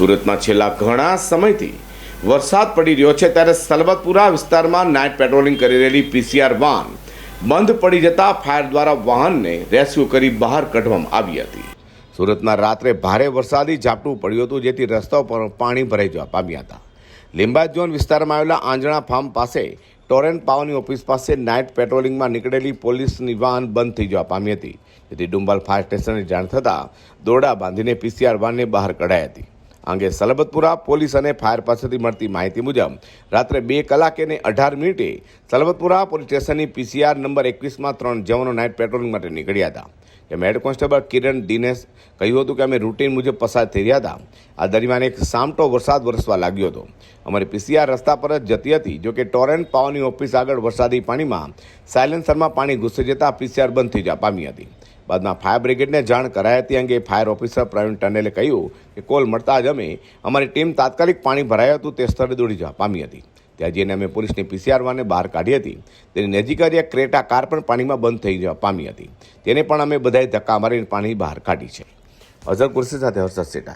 સુરતમાં છેલ્લા ઘણા સમયથી વરસાદ પડી રહ્યો છે ત્યારે સલબતપુરા વિસ્તારમાં નાઇટ પેટ્રોલિંગ કરી રહેલી પીસીઆર વાન બંધ પડી જતા ફાયર દ્વારા વાહનને રેસ્ક્યુ કરી બહાર કાઢવામાં આવી હતી. સુરતમાં રાત્રે ભારે વરસાદી ઝાપટું પડ્યું હતું જેથી રસ્તાઓ પર પાણી ભરાઈ જવા પામ્યા હતા. લિંબાયત ઝોન વિસ્તારમાં આવેલા આંજણા ફાર્મ પાસે ટોરેન્ટ પાવરની ઓફિસ પાસે નાઇટ પેટ્રોલિંગમાં નીકળેલી પોલીસની વાન બંધ થઈ જવા પામી હતી. જેથી ડુંબાલ ફાયર સ્ટેશનને જાણ થતાં દોરડા બાંધીને પીસીઆર વાનને બહાર કઢાઈ હતી. અંગે સલબતપુરા પોલીસ અને ફાયર પાસેથી મળતી માહિતી મુજબ, રાત્રે બે કલાકે ને અઢાર મિનિટે સલબતપુરા પોલીસ સ્ટેશનની પીસીઆર નંબર એકવીસમાં ત્રણ જવાનો નાઇટ પેટ્રોલિંગ માટે નીકળ્યા હતા. જેમાં હેડ કોન્સ્ટેબલ કિરણ દિનેશ કહ્યું હતું કે અમે રૂટીન મુજબ પસાર થઈ રહ્યા હતા. આ દરમિયાન એક સામટો વરસાદ વરસવા લાગ્યો હતો. અમારી પીસીઆર રસ્તા પર જ જતી હતી, જોકે ટોરેન્ટ પાવરની ઓફિસ આગળ વરસાદી પાણીમાં સાયલેન્સરમાં પાણી ઘૂસી જતા પીસીઆર બંધ થઈ જવા પામી હતી. બાદમાં ફાયર બ્રિગેડને જાણ કરાઈ હતી અંગે ફાયર ઓફિસર પ્રવીણ ટનેલે કહ્યું કે કોલ મળતા જ અમે, અમારી ટીમ તાત્કાલિક પાણી ભરાયું હતું, તે સ્થળે દોડી જવા પામી હતી. ત્યાં જઈને અમે પોલીસની પીસીઆર વાનને બહાર કાઢી હતી. તેની નજીક જ એક ક્રેટા કાર પણ પાણીમાં બંધ થઈ જવા પામી હતી. તેને પણ અમે બધાએ ધક્કા મારીને પાણી બહાર કાઢી છે. અઝર કુર્સી સાથે હર્ષદ સેટા.